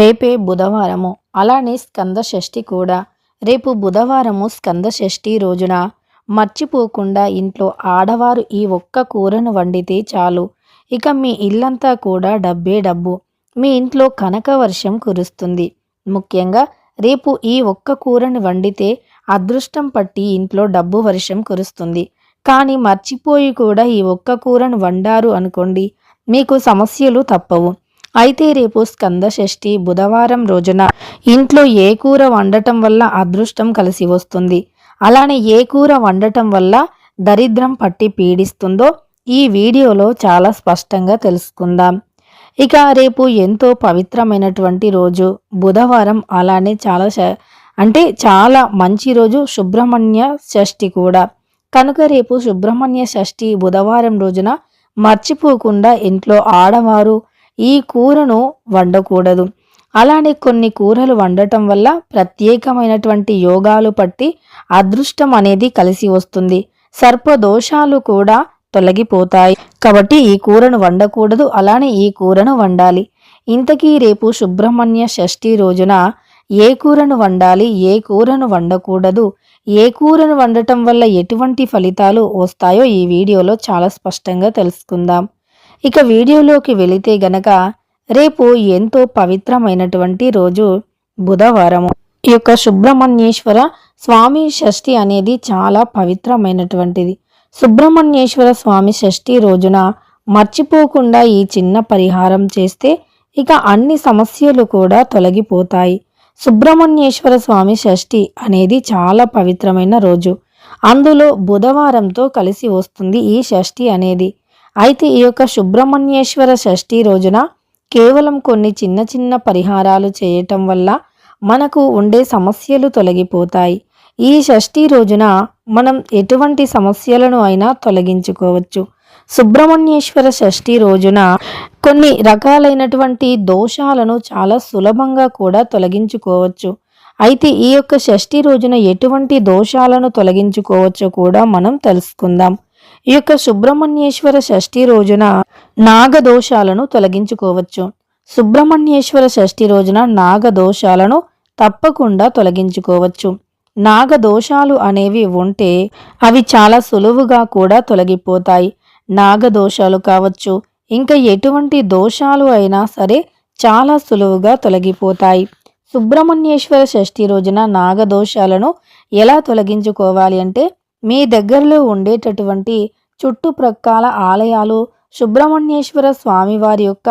రేపే బుధవారము. అలానే స్కంద షష్ఠి కూడా. రేపు బుధవారము స్కంద షష్ఠి రోజున. మర్చిపోకుండా ఇంట్లో ఆడవారు ఈ ఒక్క కూరను వండితే చాలు. ఇక మీ ఇల్లంతా కూడా డబ్బే డబ్బు. మీ ఇంట్లో కనక వర్షం కురుస్తుంది. ముఖ్యంగా రేపు ఈ ఒక్క కూరను వండితే అదృష్టం పట్టి ఇంట్లో డబ్బు వర్షం కురుస్తుంది. కానీ మర్చిపోయి కూడా ఈ ఒక్క కూరను వండారు అనుకోండి మీకు సమస్యలు తప్పవు. అయితే రేపు స్కంద షష్ఠి బుధవారం రోజున ఇంట్లో ఏ కూర వండటం వల్ల అదృష్టం కలిసి వస్తుంది? అలానే ఏ కూర వండటం వల్ల దరిద్రం పట్టి పీడిస్తుందో ఈ వీడియోలో చాలా స్పష్టంగా తెలుసుకుందాం. ఇక రేపు ఎంతో పవిత్రమైనటువంటి రోజు బుధవారం అలానే చాలా అంటే చాలా మంచి రోజు సుబ్రహ్మణ్య షష్ఠి కూడా. కనుక రేపు సుబ్రహ్మణ్య షష్ఠి బుధవారం రోజున మర్చిపోకుండా ఇంట్లో ఆడవారు ఈ కూరను వండకూడదు. అలానే కొన్ని కూరలు వండటం వల్ల ప్రత్యేకమైనటువంటి యోగాలు పట్టి అదృష్టం అనేది కలిసి వస్తుంది. సర్పదోషాలు కూడా తొలగిపోతాయి. కాబట్టి ఈ కూరను వండకూడదు అలానే ఈ కూరను వండాలి. ఇంతకీ రేపు సుబ్రహ్మణ్య షష్ఠి రోజున ఏ కూరను వండాలి ఏ కూరను వండకూడదు ఏ కూరను వండటం వల్ల ఎటువంటి ఫలితాలు వస్తాయో ఈ వీడియోలో చాలా స్పష్టంగా తెలుసుకుందాం. ఇక వీడియోలోకి వెళితే గనక రేపు ఎంతో పవిత్రమైనటువంటి రోజు బుధవారము. ఈ యొక్క సుబ్రహ్మణ్యేశ్వర స్వామి షష్ఠి అనేది చాలా పవిత్రమైనటువంటిది. సుబ్రహ్మణ్యేశ్వర స్వామి షష్ఠి రోజున మర్చిపోకుండా ఈ చిన్న పరిహారం చేస్తే ఇక అన్ని సమస్యలు కూడా తొలగిపోతాయి. సుబ్రహ్మణ్యేశ్వర స్వామి షష్ఠి అనేది చాలా పవిత్రమైన రోజు. అందులో బుధవారంతో కలిసి వస్తుంది ఈ షష్ఠి అనేది. అయితే ఈ యొక్క సుబ్రహ్మణ్యేశ్వర షష్ఠి రోజున కేవలం కొన్ని చిన్న చిన్న పరిహారాలు చేయటం వల్ల మనకు ఉండే సమస్యలు తొలగిపోతాయి. ఈ షష్ఠి రోజున మనం ఎటువంటి సమస్యలను అయినా తొలగించుకోవచ్చు. సుబ్రహ్మణ్యేశ్వర షష్ఠి రోజున కొన్ని రకాలైనటువంటి దోషాలను చాలా సులభంగా కూడా తొలగించుకోవచ్చు. అయితే ఈ యొక్క షష్ఠి రోజున ఎటువంటి దోషాలను తొలగించుకోవచ్చో కూడా మనం తెలుసుకుందాం. ఈ యొక్క సుబ్రహ్మణ్యేశ్వర షష్ఠి రోజున నాగదోషాలను తొలగించుకోవచ్చు. సుబ్రహ్మణ్యేశ్వర షష్ఠి రోజున నాగదోషాలను తప్పకుండా తొలగించుకోవచ్చు. నాగదోషాలు అనేవి ఉంటే అవి చాలా సులువుగా కూడా తొలగిపోతాయి. నాగదోషాలు కావచ్చు ఇంకా ఎటువంటి దోషాలు అయినా సరే చాలా సులువుగా తొలగిపోతాయి. సుబ్రహ్మణ్యేశ్వర షష్ఠి రోజున నాగదోషాలను ఎలా తొలగించుకోవాలి అంటే మీ దగ్గరలో ఉండేటటువంటి చుట్టుప్రక్కల ఆలయాలు సుబ్రహ్మణ్యేశ్వర స్వామివారి యొక్క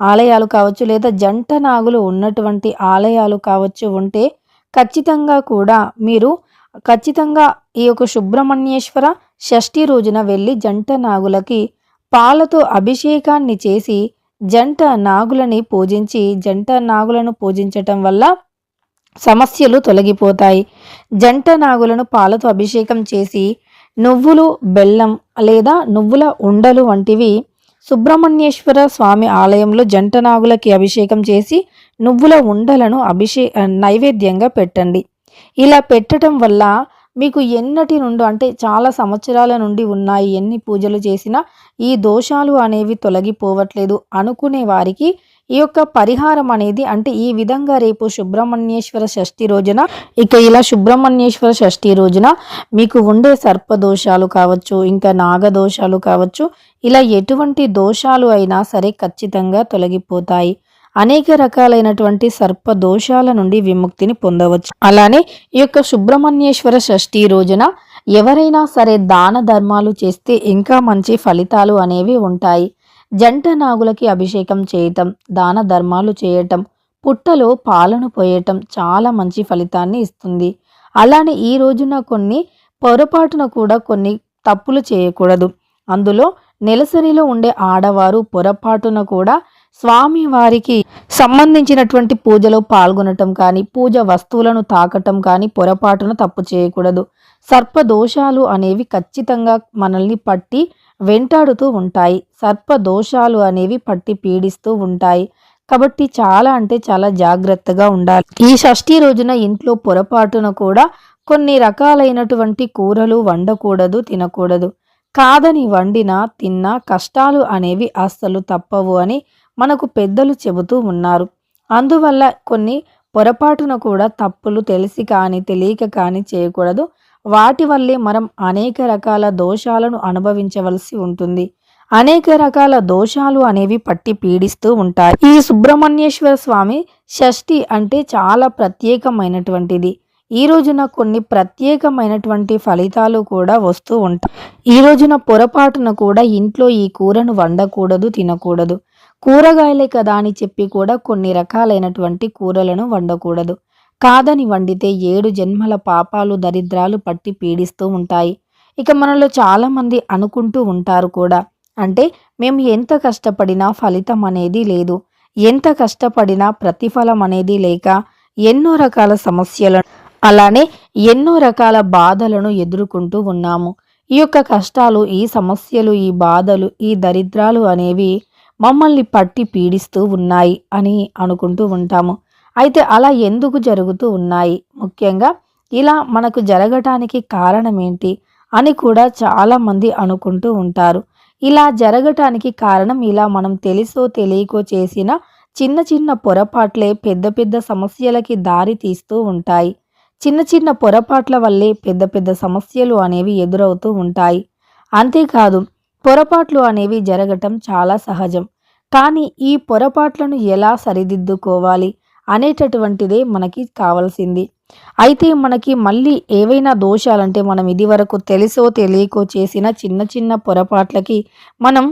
ఆలయాలు కావచ్చు లేదా జంట నాగులు ఉన్నటువంటి ఆలయాలు కావచ్చు ఉంటే ఖచ్చితంగా కూడా మీరు ఖచ్చితంగా ఈ యొక్క సుబ్రహ్మణ్యేశ్వర షష్ఠి రోజున వెళ్ళి జంట నాగులకి పాలతో అభిషేకాన్ని చేసి జంట నాగులని పూజించి జంట నాగులను పూజించటం వల్ల సమస్యలు తొలగిపోతాయి. జంట నాగులను పాలతో అభిషేకం చేసి నువ్వులు బెల్లం లేదా నువ్వుల ఉండలు వంటివి సుబ్రహ్మణ్యేశ్వర స్వామి ఆలయంలో జంట నాగులకి అభిషేకం చేసి నువ్వుల ఉండలను అభిషే నైవేద్యంగా పెట్టండి. ఇలా పెట్టడం వల్ల మీకు ఎన్నటి నుండి అంటే చాలా సంవత్సరాల నుండి ఉన్నాయి ఎన్ని పూజలు చేసినా ఈ దోషాలు అనేవి తొలగిపోవట్లేదు అనుకునే వారికి ఈ యొక్క పరిహారం అనేది అంటే ఈ విధంగా రేపు సుబ్రహ్మణ్యేశ్వర షష్ఠి రోజున ఇక ఇలా సుబ్రహ్మణ్యేశ్వర షష్ఠి రోజున మీకు ఉండే సర్పదోషాలు కావచ్చు ఇంకా నాగదోషాలు కావచ్చు ఇలా ఎటువంటి దోషాలు అయినా సరే ఖచ్చితంగా తొలగిపోతాయి. అనేక రకాలైనటువంటి సర్ప దోషాల నుండి విముక్తిని పొందవచ్చు. అలానే ఈ యొక్క సుబ్రహ్మణ్యేశ్వర షష్ఠి రోజున ఎవరైనా సరే దాన ధర్మాలు చేస్తే ఇంకా మంచి ఫలితాలు అనేవి ఉంటాయి. జంట నాగులకి అభిషేకం చేయటం దాన ధర్మాలు చేయటం పుట్టలో పాలను పోయటం చాలా మంచి ఫలితాన్ని ఇస్తుంది. అలానే ఈ రోజున కొన్ని పొరపాటున కూడా కొన్ని తప్పులు చేయకూడదు. అందులో నెలసరిలో ఉండే ఆడవారు పొరపాటున కూడా స్వామి వారికి సంబంధించినటువంటి పూజలో పాల్గొనటం కానీ పూజ వస్తువులను తాకటం కానీ పొరపాటున తప్పు చేయకూడదు. సర్ప దోషాలు అనేవి ఖచ్చితంగా మనల్ని పట్టి వెంటాడుతూ ఉంటాయి. సర్ప దోషాలు అనేవి పట్టి పీడిస్తూ ఉంటాయి. కాబట్టి చాలా అంటే చాలా జాగ్రత్తగా ఉండాలి. ఈ షష్ఠి రోజున ఇంట్లో పొరపాటున కూడా కొన్ని రకాలైనటువంటి కూరలు వండకూడదు తినకూడదు. కాదని వండినా తిన్నా కష్టాలు అనేవి అస్సలు తప్పవు అని మనకు పెద్దలు చెబుతూ ఉన్నారు. అందువల్ల కొన్ని పొరపాటున కూడా తప్పులు తెలిసి కానీ తెలియక కానీ చేయకూడదు. వాటి వల్లే మనం అనేక రకాల దోషాలను అనుభవించవలసి ఉంటుంది. అనేక రకాల దోషాలు అనేవి పట్టి పీడిస్తూ ఉంటాయి. ఈ సుబ్రహ్మణ్యేశ్వర స్వామి షష్ఠి అంటే చాలా ప్రత్యేకమైనటువంటిది. ఈ రోజున కొన్ని ప్రత్యేకమైనటువంటి ఫలితాలు కూడా వస్తూ ఉంటాయి. ఈ రోజున పొరపాటున కూడా ఇంట్లో ఈ కూరను వండకూడదు తినకూడదు. కూరగాయలే కదా అని చెప్పి కూడా కొన్ని రకాలైనటువంటి కూరలను వండకూడదు. కాదని వండితే ఏడు జన్మల పాపాలు దరిద్రాలు పట్టి పీడిస్తూ ఉంటాయి. ఇక మనలో చాలామంది అనుకుంటూ ఉంటారు కూడా. అంటే మేము ఎంత కష్టపడినా ఫలితం అనేది లేదు. ఎంత కష్టపడినా ప్రతిఫలం అనేది లేక ఎన్నో రకాల సమస్యలను అలానే ఎన్నో రకాల బాధలను ఎదుర్కొంటూ ఉన్నాము. ఈ యొక్క కష్టాలు ఈ సమస్యలు ఈ బాధలు ఈ దరిద్రాలు అనేవి మమ్మల్ని పట్టి పీడిస్తూ ఉన్నాయి అని అనుకుంటూ ఉంటాము. అయితే అలా ఎందుకు జరుగుతూ ఉన్నాయి? ముఖ్యంగా ఇలా మనకు జరగటానికి కారణం ఏంటి అని కూడా చాలామంది అనుకుంటూ ఉంటారు. ఇలా జరగటానికి కారణం ఇలా మనం తెలుసో తెలియకో చేసిన చిన్న చిన్న పొరపాట్లే పెద్ద పెద్ద సమస్యలకి దారి తీస్తూ ఉంటాయి. చిన్న చిన్న పొరపాట్ల వల్లే పెద్ద పెద్ద సమస్యలు అనేవి ఎదురవుతూ ఉంటాయి. అంతేకాదు పొరపాట్లు అనేవి జరగటం చాలా సహజం. కానీ ఈ పొరపాట్లను ఎలా సరిదిద్దుకోవాలి? అనేటటువంటిదే మనకి కావాల్సింది. అయితే మనకి మళ్ళీ ఏవైనా దోషాలంటే మనం ఇదివరకు తెలుసో తెలియకో చేసిన చిన్న చిన్న పొరపాట్లకి మనం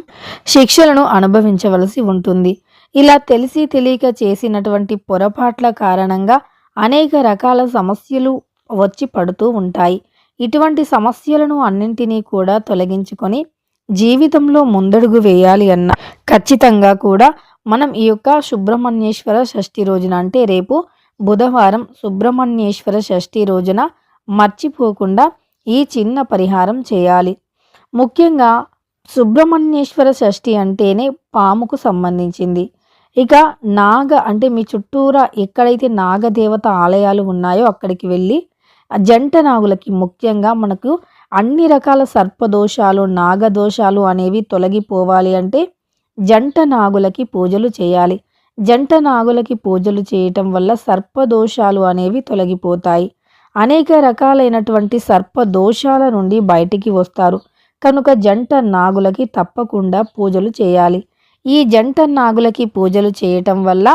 శిక్షలను అనుభవించవలసి ఉంటుంది. ఇలా తెలిసి తెలియక చేసినటువంటి పొరపాట్ల కారణంగా అనేక రకాల సమస్యలు వచ్చి పడుతూ ఉంటాయి. ఇటువంటి సమస్యలను అన్నింటినీ కూడా తొలగించుకొని జీవితంలో ముందడుగు వేయాలి అన్న ఖచ్చితంగా కూడా మనం ఈ యొక్క సుబ్రహ్మణ్యేశ్వర షష్ఠి రోజున అంటే రేపు బుధవారం సుబ్రహ్మణ్యేశ్వర షష్ఠి రోజున మర్చిపోకుండా ఈ చిన్న పరిహారం చేయాలి. ముఖ్యంగా సుబ్రహ్మణ్యేశ్వర షష్ఠి అంటేనే పాముకు సంబంధించింది. ఇక నాగ అంటే మీ చుట్టూరా ఎక్కడైతే నాగదేవత ఆలయాలు ఉన్నాయో అక్కడికి వెళ్ళి జంట నాగులకి ముఖ్యంగా మనకు అన్ని రకాల సర్పదోషాలు నాగదోషాలు అనేవి తొలగిపోవాలి అంటే జంట నాగులకి పూజలు చేయాలి. జంట నాగులకి పూజలు చేయటం వల్ల సర్పదోషాలు అనేవి తొలగిపోతాయి. అనేక రకాలైనటువంటి సర్పదోషాల నుండి బయటికి వస్తారు. కనుక జంట నాగులకి తప్పకుండా పూజలు చేయాలి. ఈ జంట నాగులకి పూజలు చేయటం వల్ల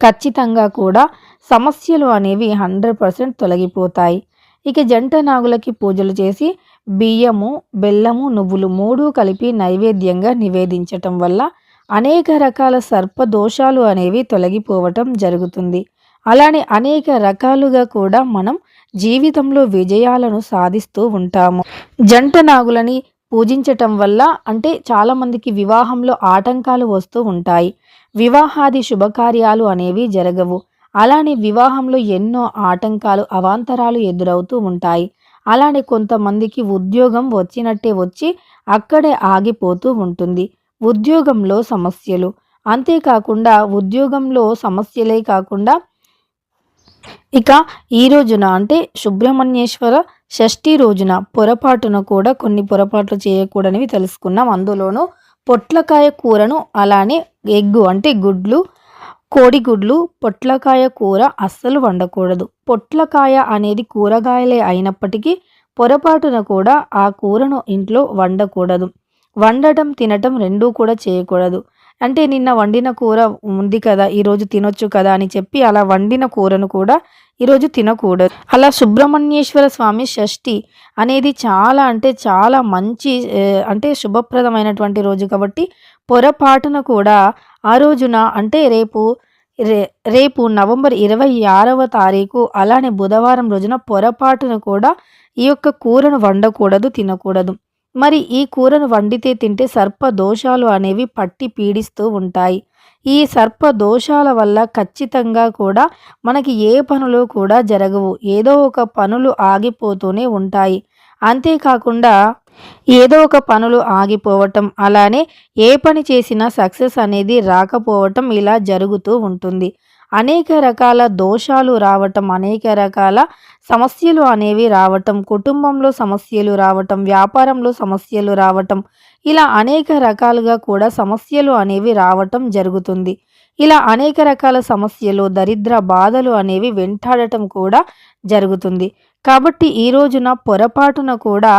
ఖచ్చితంగా కూడా సమస్యలు అనేవి హండ్రెడ్ పర్సెంట్ తొలగిపోతాయి. ఇక జంట నాగులకి పూజలు చేసి బియ్యము బెల్లము నువ్వులు మూడు కలిపి నైవేద్యంగా నివేదించటం వల్ల అనేక రకాల సర్పదోషాలు అనేవి తొలగిపోవటం జరుగుతుంది. అలానే అనేక రకాలుగా కూడా మనం జీవితంలో విజయాలను సాధిస్తూ ఉంటాము. జంట నాగులని పూజించటం వల్ల అంటే చాలామందికి వివాహంలో ఆటంకాలు వస్తూ ఉంటాయి. వివాహాది శుభకార్యాలు అనేవి జరగవు. అలానే వివాహంలో ఎన్నో ఆటంకాలు అవాంతరాలు ఎదురవుతూ ఉంటాయి. అలానే కొంతమందికి ఉద్యోగం వచ్చినట్టే వచ్చి అక్కడే ఆగిపోతూ ఉంటుంది. ఉద్యోగంలో సమస్యలు. అంతేకాకుండా ఉద్యోగంలో సమస్యలే కాకుండా ఇక ఈ రోజున అంటే సుబ్రహ్మణ్యేశ్వర షష్ఠి రోజున పొరపాటున కూడా కొన్ని పొరపాట్లు చేయకూడనివి తెలుసుకున్నాం. అందులోనూ పొట్లకాయ కూరను అలానే ఎగ్గు అంటే గుడ్లు కోడిగుడ్లు పొట్లకాయ కూర అస్సలు వండకూడదు. పొట్లకాయ అనేది కూరగాయలే అయినప్పటికీ పొరపాటున కూడా ఆ కూరను ఇంట్లో వండకూడదు. వండటం తినటం రెండూ కూడా చేయకూడదు. అంటే నిన్న వండిన కూర ఉంది కదా ఈరోజు తినొచ్చు కదా అని చెప్పి అలా వండిన కూరను కూడా ఈరోజు తినకూడదు. అలా సుబ్రహ్మణ్యేశ్వర స్వామి షష్ఠి అనేది చాలా అంటే చాలా మంచి అంటే శుభప్రదమైనటువంటి రోజు కాబట్టి పొరపాటున కూడా ఆ రోజున అంటే రేపు రే రేపు నవంబర్ ఇరవై ఆరవ తారీఖు అలానే బుధవారం రోజున పొరపాటున కూడా ఈ యొక్క కూరను వండకూడదు తినకూడదు. మరి ఈ కూరను వండితే తింటే సర్ప దోషాలు అనేవి పట్టి పీడిస్తూ ఉంటాయి. ఈ సర్ప దోషాల వల్ల ఖచ్చితంగా కూడా మనకి ఏ పనులు కూడా జరగవు. ఏదో ఒక పనులు ఆగిపోతూనే ఉంటాయి. అంతేకాకుండా ఏదో ఒక పనులు ఆగిపోవటం అలానే ఏ పని చేసినా సక్సెస్ అనేది రాకపోవటం ఇలా జరుగుతూ ఉంటుంది. అనేక రకాల దోషాలు రావటం అనేక రకాల సమస్యలు అనేవి రావటం కుటుంబంలో సమస్యలు రావటం వ్యాపారంలో సమస్యలు రావటం ఇలా అనేక రకాలుగా కూడా సమస్యలు అనేవి రావటం జరుగుతుంది. ఇలా అనేక రకాల సమస్యలు దరిద్ర బాధలు అనేవి వెంటాడటం కూడా జరుగుతుంది. కాబట్టి ఈ రోజున పొరపాటున కూడా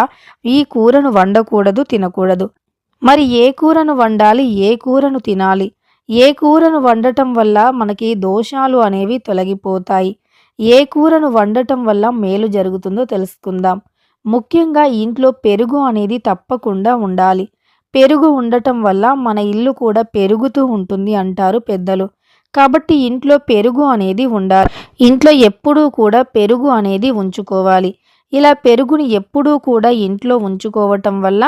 ఈ కూరను వండకూడదు తినకూడదు. మరి ఏ కూరను వండాలి? ఏ కూరను తినాలి? ఏ కూరను వండటం వల్ల మనకి దోషాలు అనేవి తొలగిపోతాయి? ఏ కూరను వండటం వల్ల మేలు జరుగుతుందో తెలుసుకుందాం. ముఖ్యంగా ఇంట్లో పెరుగు అనేది తప్పకుండా ఉండాలి. పెరుగు ఉండటం వల్ల మన ఇల్లు కూడా పెరుగుతూ ఉంటుంది అంటారు పెద్దలు. కాబట్టి ఇంట్లో పెరుగు అనేది ఉండాలి. ఇంట్లో ఎప్పుడూ కూడా పెరుగు అనేది ఉంచుకోవాలి. ఇలా పెరుగుని ఎప్పుడూ కూడా ఇంట్లో ఉంచుకోవటం వల్ల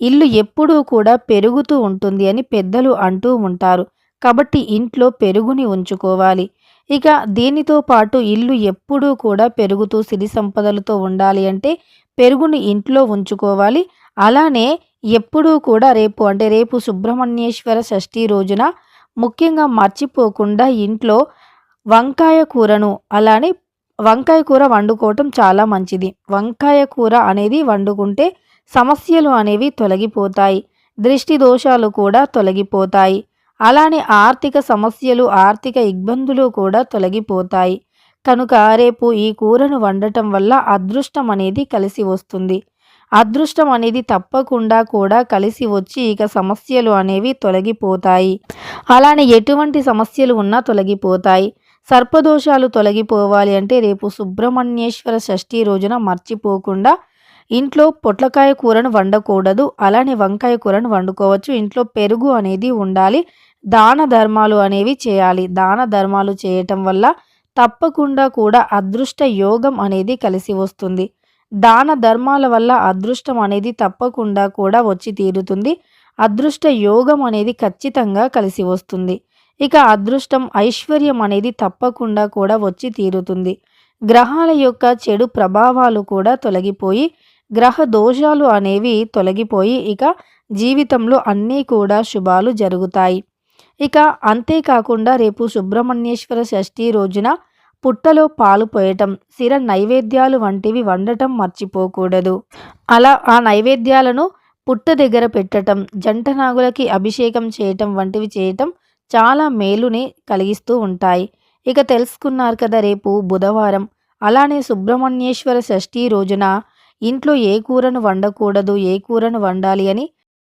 ఇల్లు ఎప్పుడూ కూడా పెరుగుతూ ఉంటుంది అని పెద్దలు అంటూ ఉంటారు. కాబట్టి ఇంట్లో పెరుగుని ఉంచుకోవాలి. ఇక దీనితో పాటు ఇల్లు ఎప్పుడూ కూడా పెరుగుతూ సిరి సంపదలతో ఉండాలి అంటే పెరుగుని ఇంట్లో ఉంచుకోవాలి. అలానే ఎప్పుడూ కూడా రేపు అంటే రేపు సుబ్రహ్మణ్యేశ్వర షష్ఠి రోజున ముఖ్యంగా మర్చిపోకుండా ఇంట్లో వంకాయ కూరను అలానే వంకాయ కూర వండుకోవటం చాలా మంచిది. వంకాయ కూర అనేది వండుకుంటే సమస్యలు అనేవి తొలగిపోతాయి. దృష్టి దోషాలు కూడా తొలగిపోతాయి. అలానే ఆర్థిక సమస్యలు ఆర్థిక ఇబ్బందులు కూడా తొలగిపోతాయి. కనుక రేపు ఈ కూరను వండటం వల్ల అదృష్టం అనేది కలిసి వస్తుంది. అదృష్టం అనేది తప్పకుండా కూడా కలిసి వచ్చి ఇక సమస్యలు అనేవి తొలగిపోతాయి. అలానే ఎటువంటి సమస్యలు ఉన్నా తొలగిపోతాయి. సర్పదోషాలు తొలగిపోవాలి అంటే రేపు సుబ్రహ్మణ్యేశ్వర షష్ఠి రోజున మర్చిపోకుండా ఇంట్లో పొట్లకాయ కూరను వండకూడదు. అలానే వంకాయ కూరను వండుకోవచ్చు. ఇంట్లో పెరుగు అనేది ఉండాలి. దాన ధర్మాలు అనేవి చేయాలి. దాన ధర్మాలు చేయటం వల్ల తప్పకుండా కూడా అదృష్ట యోగం అనేది కలిసి వస్తుంది. దాన ధర్మాల వల్ల అదృష్టం అనేది తప్పకుండా కూడా వచ్చి తీరుతుంది. అదృష్ట యోగం అనేది ఖచ్చితంగా కలిసి వస్తుంది. ఇక అదృష్టం ఐశ్వర్యం అనేది తప్పకుండా కూడా వచ్చి తీరుతుంది. గ్రహాల యొక్క చెడు ప్రభావాలు కూడా తొలగిపోయి గ్రహ దోషాలు అనేవి తొలగిపోయి ఇక జీవితంలో అన్నీ కూడా శుభాలు జరుగుతాయి. ఇక అంతేకాకుండా రేపు సుబ్రహ్మణ్యేశ్వర షష్ఠి రోజున పుట్టలో పాలు పోయటం సిర నైవేద్యాలు వంటివి వండటం మర్చిపోకూడదు. అలా ఆ నైవేద్యాలను పుట్ట దగ్గర పెట్టటం జంట నాగులకి అభిషేకం చేయటం వంటివి చేయటం చాలా మేలుని కలిగిస్తూ ఉంటాయి. ఇక తెలుసుకున్నారు కదా రేపు బుధవారం. అలానే సుబ్రహ్మణ్యేశ్వర షష్ఠి రోజున ఇంట్లో ఏ కూరను వండకూడదు ఏ కూరను వండాలి అని